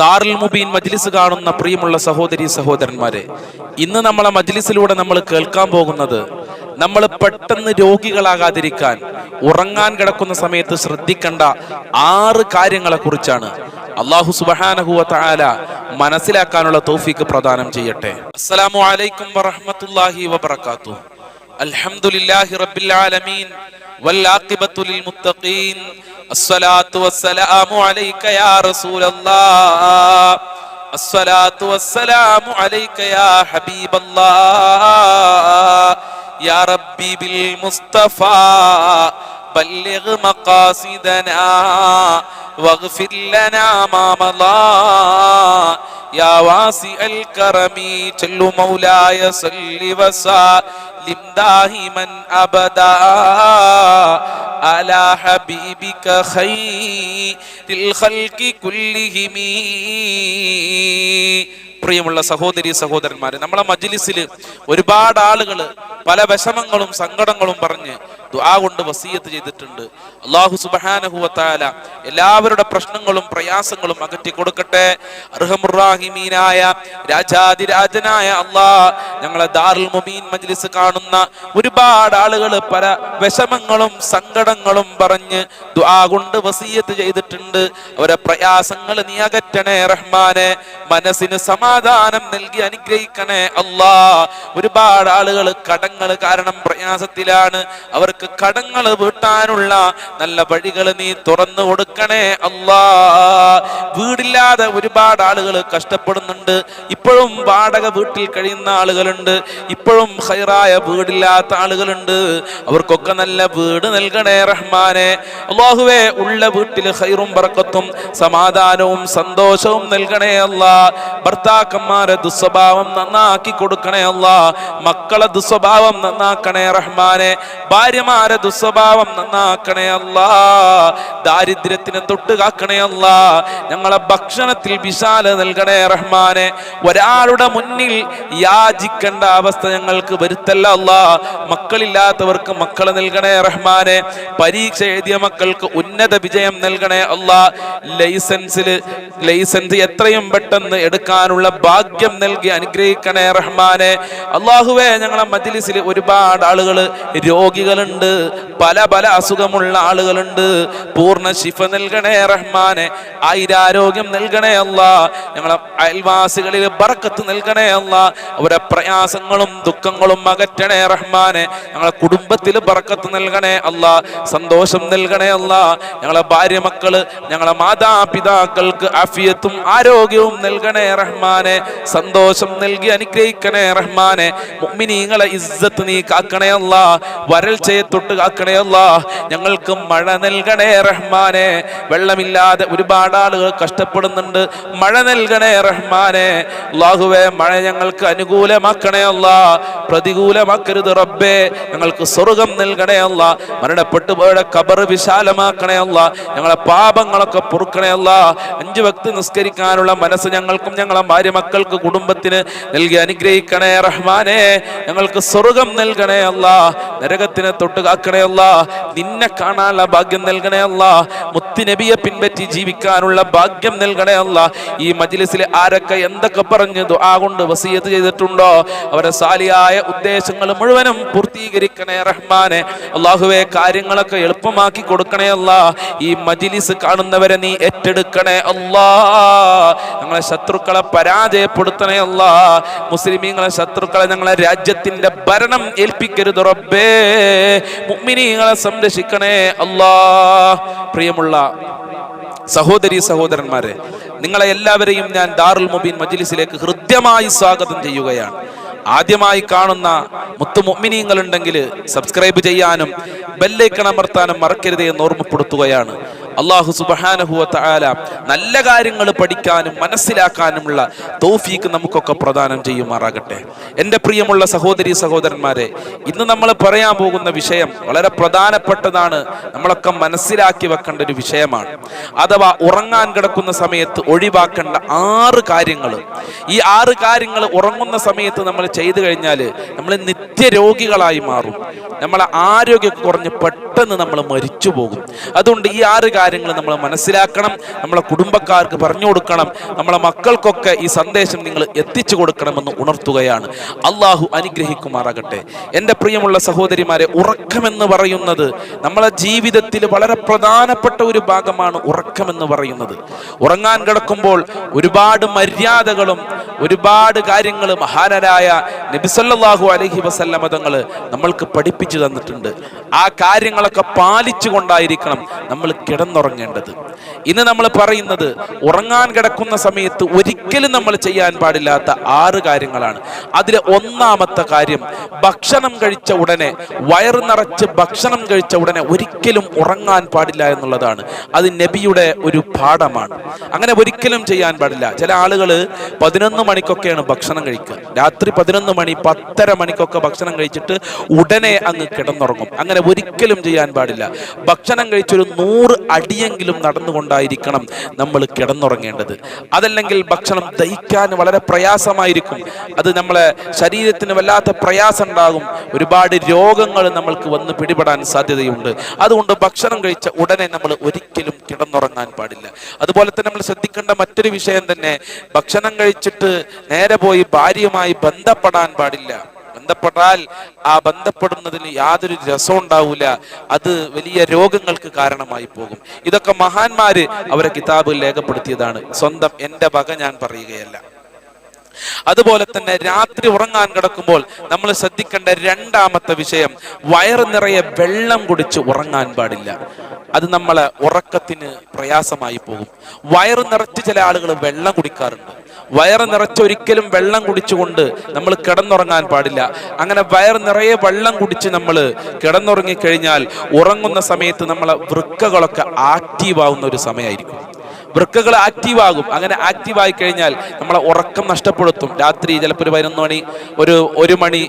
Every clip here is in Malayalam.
ദാറുൽ മുബീൻ മജ്ലിസ് കാണുന്ന പ്രിയമുള്ള സഹോദരി സഹോദരന്മാരെ ഇന്ന് നമ്മളെ മജ്ലിസിലൂടെ നമ്മൾ കേൾക്കാൻ പോകുന്നത് നമ്മൾ പെട്ടെന്ന് രോഗികളാകാതിരിക്കാൻ ഉറങ്ങാൻ കിടക്കുന്ന സമയത്ത് ശ്രദ്ധിക്കേണ്ട ആറ് കാര്യങ്ങളെ കുറിച്ചാണ്. അള്ളാഹു സുബഹാനഹുവ തആല മനസ്സിലാക്കാനുള്ള തോഫിക്ക് പ്രദാനം ചെയ്യട്ടെ. അസ്സലാമു അലൈക്കും വറഹ്മത്തുള്ളാഹി الحمد لله رب العالمين والعاقبة للمتقين الصلاة والسلام عليك يا رسول الله الصلاة والسلام عليك يا حبيب الله يا ربي بالمصطفى بلغ مقاصدنا واغفر لنا ما مضى യാ വാസി അൽ കറമി ചെല്ലു മൗലായ സല്ലി വസാലിം ദാഹിമൻ അബദാ അലാ ഹബീബിക ഖൈറിൽ ഖൽഖി കുല്ലിഹിമീ പ്രിയമുള്ള സഹോദരി സഹോദരന്മാര് നമ്മളെ മജ്ലിസിൽ ഒരുപാട് ആളുകൾ പല വിഷമങ്ങളും സങ്കടങ്ങളും പറഞ്ഞ് ദുആ കൊണ്ട് വസീയത്ത് ചെയ്തിട്ടുണ്ട്. അള്ളാഹു സുബഹാനഹുവത്താല എല്ലാവരുടെ പ്രശ്നങ്ങളും പ്രയാസങ്ങളും അകറ്റി കൊടുക്കട്ടെ. അർഹമുറാഹിമീനായ രാജാതിരാജനായ അള്ളാ ഞങ്ങളെ ദാറുൽ മുബീൻ മജ്ലിസ് കാണുന്ന ഒരുപാട് ആളുകൾ പല വിഷമങ്ങളും സങ്കടങ്ങളും പറഞ്ഞ് ദുആ കൊണ്ട് വസീയത്ത് ചെയ്തിട്ടുണ്ട്. അവരെ പ്രയാസങ്ങൾ നീ അകറ്റണേ റഹ്മാനെ. മനസ്സിന് സമാധാനം നൽകി അനുഗ്രഹിക്കണേ അല്ലാ. ഒരുപാട് ആളുകൾ കടങ്ങൾ കാരണം പ്രയാസത്തിലാണ്. അവർക്ക് കടങ്ങൾ വീട്ടാനുള്ള നല്ല വഴികൾ നീ തുറന്നു കൊടുക്കണേ അല്ലാ. വീടില്ലാതെ ഒരുപാട് ആളുകൾ കഷ്ടപ്പെടുന്നുണ്ട്. ഇപ്പോഴും വാടക വീട്ടിൽ കഴിയുന്ന ആളുകളുണ്ട്. ഇപ്പോഴും ഹൈറായ വീടില്ലാത്ത ആളുകളുണ്ട്. അവർക്കൊക്കെ നല്ല വീട് നൽകണേ റഹ്മാനെ. അള്ളാഹുവേ ഉള്ള വീട്ടിൽ ഹൈറും പറക്കത്തും സമാധാനവും സന്തോഷവും നൽകണേ അല്ല. ഭർത്താക്കന്മാരെ ദുസ്വഭാവം നന്നാക്കി കൊടുക്കണേ അല്ല. മക്കളെ ദുസ്വഭാവം നന്നാക്കണേ റഹ്മാനെ. ഭാര്യമാരെ ദുസ്വഭാവം നന്നാക്കണേ അല്ല. ദാരിദ്ര്യത്തിന് തൊട്ട് കാക്കണേ അല്ല. ഞങ്ങളെ ഭക്ഷണത്തിൽ വിശാല നൽകണേ റഹ്മാനെ. ഒരാളുടെ മുന്നിൽ യാചിക്കേണ്ട അവസ്ഥ ഞങ്ങൾക്ക് വരുത്തല്ല അല്ല. മക്കളില്ലാത്തവർക്ക് മക്കളെ നൽകണേ റഹ്മാനെ. പരീക്ഷ എഴുതിയ മക്കൾക്ക് ഉന്നത വിജയം നൽകണേ അല്ല. ലൈസൻസിൽ ലൈസൻസ് എത്രയും പെട്ടെന്ന് എടുക്കാനുള്ള ഭാഗ്യം നൽകി അനുഗ്രഹിക്കണേ റഹ്മാനെ. അള്ളാഹുവേ ഞങ്ങളെ മജ്ലിസിൽ ഒരുപാട് ആളുകൾ രോഗികളുണ്ട്. പല പല അസുഖമുള്ള ആളുകളുണ്ട്. പൂർണ ശിഫ നൽകണേ റഹ്മാനെ. ആയിരാരോഗ്യം നൽകണേ അല്ല ഞങ്ങളെ അയൽവാസികളിൽ ബറക്കത്ത് നൽകണേ അല്ല അവരെ പ്രയാസങ്ങളും ദുഃഖങ്ങളും അകറ്റണേ റഹ്മാനെ. ഞങ്ങളെ കുടുംബത്തിൽ ബറക്കത്ത് നൽകണേ അല്ല സന്തോഷം നൽകണേ അല്ല ഞങ്ങളെ ഭാര്യ മക്കൾ ഞങ്ങളെ മാതാപിതാക്കൾക്ക് അഫിയത്തും ആരോഗ്യവും നൽകണേ റഹ്മാനെ സന്തോഷം നൽകി അനുഗ്രഹിക്കണേ റഹ്മാനെ. മുഅ്മിനീങ്ങളെ ഇസ്സത്ത് നീ കാക്കണേ അല്ല വരൾച്ചയെ തൊട്ട് കാക്കണേ അല്ല. ഞങ്ങൾക്ക് മഴ നൽകണേ റഹ്മാനെ. വെള്ളമില്ലാതെ ഒരുപാട് ആളുകൾ കഷ്ടപ്പെടുന്നുണ്ട്. മഴ നൽകണേ റഹ്മാനെ. അള്ളാഹുവേ മഴ ഞങ്ങൾക്ക് അനുകൂലമാക്കണേ അല്ല. പ്രതികൂലമാക്കരുത് റബ്ബേ. ഞങ്ങൾക്ക് സ്വർഗം നൽകണേ അല്ല. മരണപ്പെട്ടു പോയുടെ കബർ വിശാലമാക്കണേ അല്ല. ഞങ്ങളെ പാപങ്ങളൊക്കെ പൊറുക്കണേ അല്ല. അഞ്ചു വക്ത് നിസ്കരിക്കാനുള്ള മനസ്സ് ഞങ്ങൾക്കും ഞങ്ങളെ ഭാര്യ മക്കൾക്ക് കുടുംബത്തിന് നൽകി അനുഗ്രഹിക്കണേ റഹ്മാനെ. ഞങ്ങൾക്ക് സ്വർഗം നൽകണേ അല്ല. നരകത്തിനെ തൊട്ട് കാക്കണേ അല്ല. നിന്നെ കാണാനുള്ള ഭാഗ്യം നൽകണേ അല്ല. മുത്തുനബിയെ പിൻപറ്റി ജീവിക്കാനുള്ള ഭാഗ്യം നൽകണേ അല്ല. ഈ മജിലിസിൽ ആരൊക്കെ എന്തൊക്കെ പറഞ്ഞു ദുആ കൊണ്ട് വസീയത്ത് ചെയ്തിട്ടുണ്ടോ? അവരെ സാലിയായ ഉദ്ദേശങ്ങൾ മുഴുവനും പൂർത്തീകരിക്കണേ റഹ്മാനെ. അള്ളാഹുവെ കാര്യങ്ങളൊക്കെ എളുപ്പമാക്കി കൊടുക്കണേ അല്ല. ഈ മജിലിസ് കാണുന്നവരെ നീ ഏറ്റെടുക്കണേ അല്ലാ. ഞങ്ങളെ ശത്രുക്കളെ പരാജയപ്പെടുത്തണേ അല്ല. മുസ്ലിമീങ്ങളെ ശത്രുക്കളെ ഞങ്ങളെ രാജ്യത്തിന്റെ ഭരണം ഏൽപ്പിക്കരുത് റബ്ബേ. മുഅ്മിനീങ്ങളെ സംരക്ഷിക്കണേ അല്ലാ. പ്രിയമുള്ള സഹോദരി സഹോദരന്മാരെ നിങ്ങളെ എല്ലാവരെയും ഞാൻ ദാറുൽ മുബീൻ മജ്ലിസിലേക്ക് ഹൃദ്യമായി സ്വാഗതം ചെയ്യുകയാണ്. ആദ്യമായി കാണുന്ന മുത്തു ഉണ്ടെങ്കിൽ സബ്സ്ക്രൈബ് ചെയ്യാനും ബെല്ലൈക്കൺ അമർത്താനും മറക്കരുത് എന്ന് ഓർമ്മപ്പെടുത്തുകയാണ്. അള്ളാഹു സുബഹാനഹുവ തആല നല്ല കാര്യങ്ങൾ പഠിക്കാനും മനസ്സിലാക്കാനുമുള്ള തൗഫീക്ക് നമുക്കൊക്കെ പ്രദാനം ചെയ്യുമാറാകട്ടെ. എന്റെ പ്രിയമുള്ള സഹോദരി സഹോദരന്മാരെ ഇന്ന് നമ്മൾ പറയാൻ പോകുന്ന വിഷയം വളരെ പ്രധാനപ്പെട്ടതാണ്. നമ്മളൊക്കെ മനസ്സിലാക്കി വെക്കേണ്ട ഒരു വിഷയമാണ്. അഥവാ ഉറങ്ങാൻ കിടക്കുന്ന സമയത്ത് ഒഴിവാക്കേണ്ട ആറ് കാര്യങ്ങൾ. ഈ ആറ് കാര്യങ്ങൾ ഉറങ്ങുന്ന സമയത്ത് നമ്മൾ ചെയ്തു കഴിഞ്ഞാൽ നമ്മൾ നിത്യരോഗികളായി മാറും. നമ്മളെ ആരോഗ്യം കുറഞ്ഞ് പെട്ടെന്ന് നമ്മൾ മരിച്ചു പോകും. അതുകൊണ്ട് ഈ ആറ് കാര്യങ്ങൾ നമ്മൾ മനസ്സിലാക്കണം നമ്മളെ കുടുംബക്കാർക്ക് പറഞ്ഞു കൊടുക്കണം നമ്മളെ മക്കൾക്കൊക്കെ ഈ സന്ദേശം നിങ്ങൾ എത്തിച്ചു കൊടുക്കണമെന്ന് ഉണർത്തുകയാണ്. അള്ളാഹു അനുഗ്രഹിക്കുമാറാകട്ടെ. എന്റെ പ്രിയമുള്ള സഹോദരിമാരെ ഉറക്കമെന്ന് പറയുന്നത് നമ്മളെ ജീവിതത്തിൽ വളരെ പ്രധാനപ്പെട്ട ഒരു ഭാഗമാണ് ഉറക്കമെന്ന് പറയുന്നത്. ഉറങ്ങാൻ കിടക്കുമ്പോൾ ഒരുപാട് മര്യാദകളും ഒരുപാട് കാര്യങ്ങൾ മഹാനരായ നബിസല്ലാഹു അലഹി വസല്ലമ തങ്ങൾ നമ്മൾക്ക് പഠിപ്പിച്ചു തന്നിട്ടുണ്ട്. ആ കാര്യങ്ങളൊക്കെ പാലിച്ചു കൊണ്ടായിരിക്കണം നമ്മൾ കിടന്നുറങ്ങേണ്ടത് ഇന്ന് നമ്മൾ പറയുന്നത് ഉറങ്ങാൻ കിടക്കുന്ന സമയത്ത് ഒരിക്കലും നമ്മൾ ചെയ്യാൻ പാടില്ലാത്ത ആറ് കാര്യങ്ങളാണ്. അതിലെ ഒന്നാമത്തെ കാര്യം ഭക്ഷണം കഴിച്ച ഉടനെ വയറ് നിറച്ച് ഭക്ഷണം കഴിച്ച ഉടനെ ഒരിക്കലും ഉറങ്ങാൻ പാടില്ല എന്നുള്ളതാണ്. അത് നബിയുടെ ഒരു പാഠമാണ്. അങ്ങനെ ഒരിക്കലും ചെയ്യാൻ പാടില്ല. ചില ആളുകൾ പതിനൊന്ന് മണിക്കൊക്കെയാണ് ഭക്ഷണം കഴിക്കുക. രാത്രി പതിനൊന്ന് മണി പത്തര മണിക്കൊക്കെ ഭക്ഷണം കഴിച്ചിട്ട് ഉടനെ അങ്ങ് കിടന്നുറങ്ങും. അങ്ങനെ ഒരിക്കലും ചെയ്യാൻ പാടില്ല. ഭക്ഷണം കഴിച്ചൊരു നൂറ് അടിയെങ്കിലും നടന്നുകൊണ്ടായിരിക്കണം നമ്മൾ കിടന്നുറങ്ങേണ്ടത്. അതല്ലെങ്കിൽ ഭക്ഷണം ദഹിക്കാൻ വളരെ പ്രയാസമായിരിക്കും. അത് നമ്മളെ ശരീരത്തിന് വല്ലാത്ത പ്രയാസം ഉണ്ടാകും ഒരുപാട് രോഗങ്ങൾ നമ്മൾക്ക് വന്ന് പിടിപെടാൻ സാധ്യതയുണ്ട്. അതുകൊണ്ട് ഭക്ഷണം കഴിച്ച ഉടനെ നമ്മൾ ഒരിക്കലും കിടന്നുറങ്ങാൻ പാടില്ല. അതുപോലെ തന്നെ നമ്മൾ ശ്രദ്ധിക്കേണ്ട മറ്റൊരു വിഷയം തന്നെ ഭക്ഷണം കഴിച്ചിട്ട് നേരെ പോയി ഭാര്യയുമായി ബന്ധപ്പെടാൻ പാടില്ല. ബന്ധപ്പെട്ടാൽ ആ ബന്ധപ്പെടുന്നതിന് യാതൊരു രസം ഉണ്ടാവില്ല അത് വലിയ രോഗങ്ങൾക്ക് കാരണമായി പോകും. ഇതൊക്കെ മഹാന്മാര് അവരെ കിതാബിൽ രേഖപ്പെടുത്തിയതാണ്. സ്വന്തം എന്റെ വക ഞാൻ പറയുകയല്ല. അതുപോലെ തന്നെ രാത്രി ഉറങ്ങാൻ കിടക്കുമ്പോൾ നമ്മൾ ശ്രദ്ധിക്കേണ്ട രണ്ടാമത്തെ വിഷയം വയറ് നിറയെ വെള്ളം കുടിച്ച് ഉറങ്ങാൻ പാടില്ല. അത് നമ്മളെ ഉറക്കത്തിന് പ്രയാസമായി പോകും. വയറ് നിറച്ച് ചില ആളുകൾ വെള്ളം കുടിക്കാറുണ്ട്. വയറ് നിറച്ചൊരിക്കലും വെള്ളം കുടിച്ചുകൊണ്ട് നമ്മൾ കിടന്നുറങ്ങാൻ പാടില്ല. അങ്ങനെ വയറ് നിറയെ വെള്ളം കുടിച്ച് നമ്മൾ കിടന്നുറങ്ങി കഴിഞ്ഞാൽ ഉറങ്ങുന്ന സമയത്ത് നമ്മളെ വൃക്കകളൊക്കെ ആക്റ്റീവ് ആവുന്ന ഒരു സമയമായിരിക്കും. വൃക്കകൾ ആക്റ്റീവ് ആകും അങ്ങനെ ആക്റ്റീവ് ആയി കഴിഞ്ഞാൽ നമ്മളെ ഉറക്കം നഷ്ടപ്പെടുത്തും. രാത്രി ചിലപ്പോൾ ഒരു പതിനൊന്ന് മണി ഒരു ഒരു മണി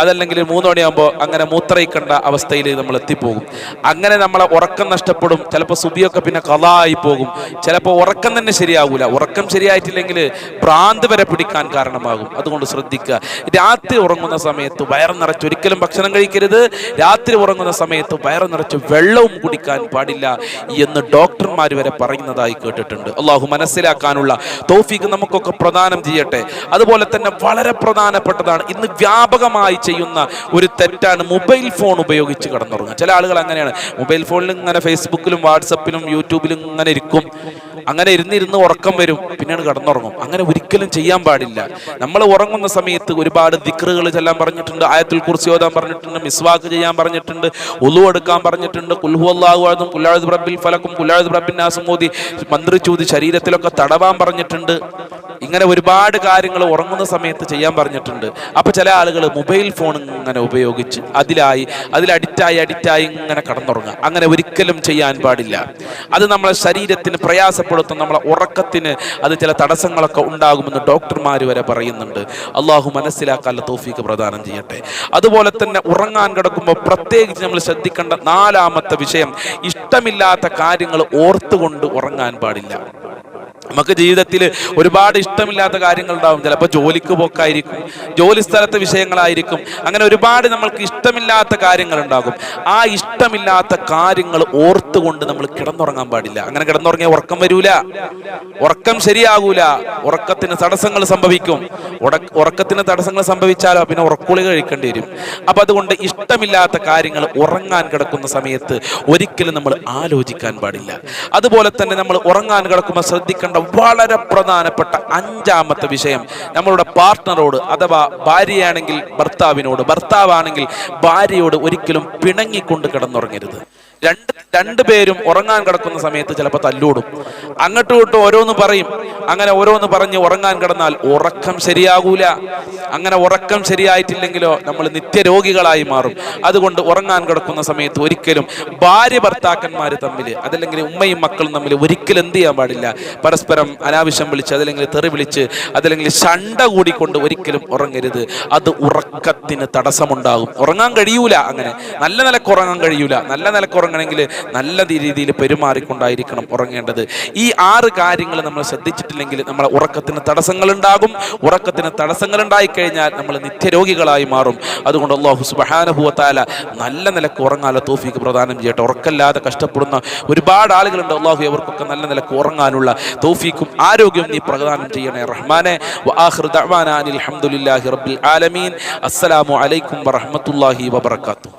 അതല്ലെങ്കിൽ മൂന്ന് മണിയാകുമ്പോൾ അങ്ങനെ മൂത്രയിക്കേണ്ട അവസ്ഥയിൽ നമ്മൾ എത്തിപ്പോകും. അങ്ങനെ നമ്മളെ ഉറക്കം നഷ്ടപ്പെടും. ചിലപ്പോൾ സുബിയൊക്കെ പിന്നെ കഥായി പോകും. ചിലപ്പോൾ ഉറക്കം തന്നെ ശരിയാകൂല ഉറക്കം ശരിയായിട്ടില്ലെങ്കിൽ ഭ്രാന്ത് വരെ പിടിക്കാൻ കാരണമാകും. അതുകൊണ്ട് ശ്രദ്ധിക്കുക. രാത്രി ഉറങ്ങുന്ന സമയത്ത് വയറ് നിറച്ച് ഒരിക്കലും ഭക്ഷണം കഴിക്കരുത്. രാത്രി ഉറങ്ങുന്ന സമയത്ത് വയറ് നിറച്ച് വെള്ളവും കുടിക്കാൻ പാടില്ല എന്ന് ഡോക്ടർമാർ വരെ പറയുന്നതായി കേട്ടിട്ടുണ്ട്. അള്ളാഹു മനസ്സിലാക്കാനുള്ള തോഫിക്ക് നമുക്കൊക്കെ പ്രദാനം ചെയ്യട്ടെ. അതുപോലെ തന്നെ വളരെ പ്രധാനപ്പെട്ടതാണ് ഇന്ന് വ്യാപകമായി ചെയ്യുന്ന ഒരു തെറ്റാണ് മൊബൈൽ ഫോൺ ഉപയോഗിച്ച് കടന്നുറങ്ങുക. ചില ആളുകൾ അങ്ങനെയാണ്. മൊബൈൽ ഫോണിൽ ഇങ്ങനെ ഫേസ്ബുക്കിലും വാട്സപ്പിലും യൂട്യൂബിലും ഇങ്ങനെ ഇരിക്കും. അങ്ങനെ ഇരുന്നിരുന്ന് ഉറക്കം വരും പിന്നീട് കിടന്നുറങ്ങും. അങ്ങനെ ഒരിക്കലും ചെയ്യാൻ പാടില്ല. നമ്മൾ ഉറങ്ങുന്ന സമയത്ത് ഒരുപാട് ദിക്റുകൾ ചെല്ലാൻ പറഞ്ഞിട്ടുണ്ട് ആയത്തിൽ കുറിച്ച് ഓതാൻ പറഞ്ഞിട്ടുണ്ട് മിസ്വാക്ക് ചെയ്യാൻ പറഞ്ഞിട്ടുണ്ട് ഉളു എടുക്കാൻ പറഞ്ഞിട്ടുണ്ട് കുൽഹുവല്ലാഹുവാദും പുല്ലാഴുദ് റബ്ബിൽ ഫലക്കും പുല്ലാഴുദ് റബ്ബിൻ നാസും മോദി മന്ത്രിച്ചൂതി ശരീരത്തിലൊക്കെ തടവാൻ പറഞ്ഞിട്ടുണ്ട്. ഇങ്ങനെ ഒരുപാട് കാര്യങ്ങൾ ഉറങ്ങുന്ന സമയത്ത് ചെയ്യാൻ പറഞ്ഞിട്ടുണ്ട്. അപ്പൊ ചില ആളുകൾ മൊബൈൽ ഫോൺ ഇങ്ങനെ ഉപയോഗിച്ച് അതിലായി അതിൽ അഡിക്റ്റായി അഡിക്റ്റായി ഇങ്ങനെ കടന്നുറങ്ങുക. അങ്ങനെ ഒരിക്കലും ചെയ്യാൻ പാടില്ല. അത് നമ്മളെ ശരീരത്തിന് പ്രയാസപ്പെടുത്തും നമ്മളെ ഉറക്കത്തിന് അത് ചില തടസ്സങ്ങളൊക്കെ ഉണ്ടാകുമെന്ന് ഡോക്ടർമാർ വരെ പറയുന്നുണ്ട്. അള്ളാഹു മനസ്സിലാക്കാനുള്ള തോഫീക്ക് പ്രദാനം ചെയ്യട്ടെ. അതുപോലെ തന്നെ ഉറങ്ങാൻ കിടക്കുമ്പോൾ പ്രത്യേകിച്ച് നമ്മൾ ശ്രദ്ധിക്കേണ്ട നാലാമത്തെ വിഷയം ഇഷ്ടമില്ലാത്ത കാര്യങ്ങൾ ഓർത്തുകൊണ്ട് ഉറങ്ങാൻ പാടില്ല. നമുക്ക് ജീവിതത്തിൽ ഒരുപാട് ഇഷ്ടമില്ലാത്ത കാര്യങ്ങൾ ഉണ്ടാവും ചിലപ്പോൾ ജോലിക്ക് പോക്കായിരിക്കും ജോലി സ്ഥലത്തെ വിഷയങ്ങളായിരിക്കും. അങ്ങനെ ഒരുപാട് നമ്മൾക്ക് ഇഷ്ടമില്ലാത്ത കാര്യങ്ങൾ ഉണ്ടാകും ആ ഇഷ്ടമില്ലാത്ത കാര്യങ്ങൾ ഓർത്തുകൊണ്ട് നമ്മൾ കിടന്നുറങ്ങാൻ പാടില്ല. അങ്ങനെ കിടന്നുറങ്ങിയാൽ ഉറക്കം വരൂല. ഉറക്കം ശരിയാകൂല. ഉറക്കത്തിന് തടസ്സങ്ങൾ സംഭവിക്കും. ഉറക്കത്തിന് തടസ്സങ്ങൾ സംഭവിച്ചാലോ പിന്നെ ഉറക്കുളി കഴിക്കേണ്ടി വരും. അപ്പൊ അതുകൊണ്ട് ഇഷ്ടമില്ലാത്ത കാര്യങ്ങൾ ഉറങ്ങാൻ കിടക്കുന്ന സമയത്ത് ഒരിക്കലും നമ്മൾ ആലോചിക്കാൻ പാടില്ല. അതുപോലെ തന്നെ നമ്മൾ ഉറങ്ങാൻ കിടക്കുമ്പോൾ ശ്രദ്ധിക്കേണ്ട വളരെ പ്രധാനപ്പെട്ട അഞ്ചാമത്തെ വിഷയം. നമ്മളുടെ പാർട്ട്ണറോട് അഥവാ ഭാര്യയാണെങ്കിൽ ഭർത്താവിനോട് ഭർത്താവാണെങ്കിൽ ഭാര്യയോട് ഒരിക്കലും പിണങ്ങിക്കൊണ്ട് കിടന്നുറങ്ങരുത്. രണ്ട് രണ്ടു പേരും ഉറങ്ങാൻ കിടക്കുന്ന സമയത്ത് ചിലപ്പോൾ തല്ലൂടും. അങ്ങോട്ടും ഇങ്ങോട്ടും ഓരോന്ന് പറയും. അങ്ങനെ ഓരോന്ന് പറഞ്ഞ് ഉറങ്ങാൻ കിടന്നാൽ ഉറക്കം ശരിയാകൂല. അങ്ങനെ ഉറക്കം ശരിയായിട്ടില്ലെങ്കിലോ നമ്മൾ നിത്യരോഗികളായി മാറും. അതുകൊണ്ട് ഉറങ്ങാൻ കിടക്കുന്ന സമയത്ത് ഒരിക്കലും ഭാര്യ ഭർത്താക്കന്മാർ തമ്മിൽ അതല്ലെങ്കിൽ ഉമ്മയും മക്കളും തമ്മിൽ ഒരിക്കലും എന്ത് ചെയ്യാൻ പാടില്ല. പരസ്പരം അനാവശ്യം വിളിച്ച് അതല്ലെങ്കിൽ തെറി വിളിച്ച് അതല്ലെങ്കിൽ ശണ്ട കൂടിക്കൊണ്ട് ഒരിക്കലും ഉറങ്ങരുത്. അത് ഉറക്കത്തിന് തടസ്സമുണ്ടാകും. ഉറങ്ങാൻ കഴിയൂല അങ്ങനെ. നല്ല നിലയ്ക്ക് ഉറങ്ങാൻ കഴിയൂല. നല്ല നിലയ്ക്ക് ഉറങ്ങാൻ കിടന്നുറങ്ങണമെങ്കിൽ നല്ല രീതിയിൽ പെരുമാറിക്കൊണ്ടായിരിക്കണം ഉറങ്ങേണ്ടത്. ഈ ആറ് കാര്യങ്ങൾ നമ്മൾ ശ്രദ്ധിച്ചിട്ടില്ലെങ്കിൽ നമ്മൾ ഉറക്കത്തിന് തടസ്സങ്ങൾ ഉണ്ടാകും ഉറക്കത്തിന് തടസ്സങ്ങൾ ഉണ്ടായിക്കഴിഞ്ഞാൽ നമ്മൾ നിത്യരോഗികളായി മാറും. അതുകൊണ്ട് അള്ളാഹു സുബഹാനുഭവത്താല നല്ല നിലയ്ക്ക് ഉറങ്ങാനുള്ള തോഫിക്ക് പ്രദാനം ചെയ്യട്ടെ. ഉറക്കല്ലാതെ കഷ്ടപ്പെടുന്ന ഒരുപാട് ആളുകളുണ്ട് അള്ളാഹു അവർക്കൊക്കെ നല്ല നിലയ്ക്ക് ഉറങ്ങാനുള്ള തോഫിക്കും ആരോഗ്യവും നീ പ്രദാനം ചെയ്യണേ റഹ്മാനെ. ഹംദുലില്ലാഹി റബ്ബിൽ ആലമീൻ. അസ്സലാമു അലൈക്കും വറഹ്മത്തുള്ളാഹി വബറകാതുഹു.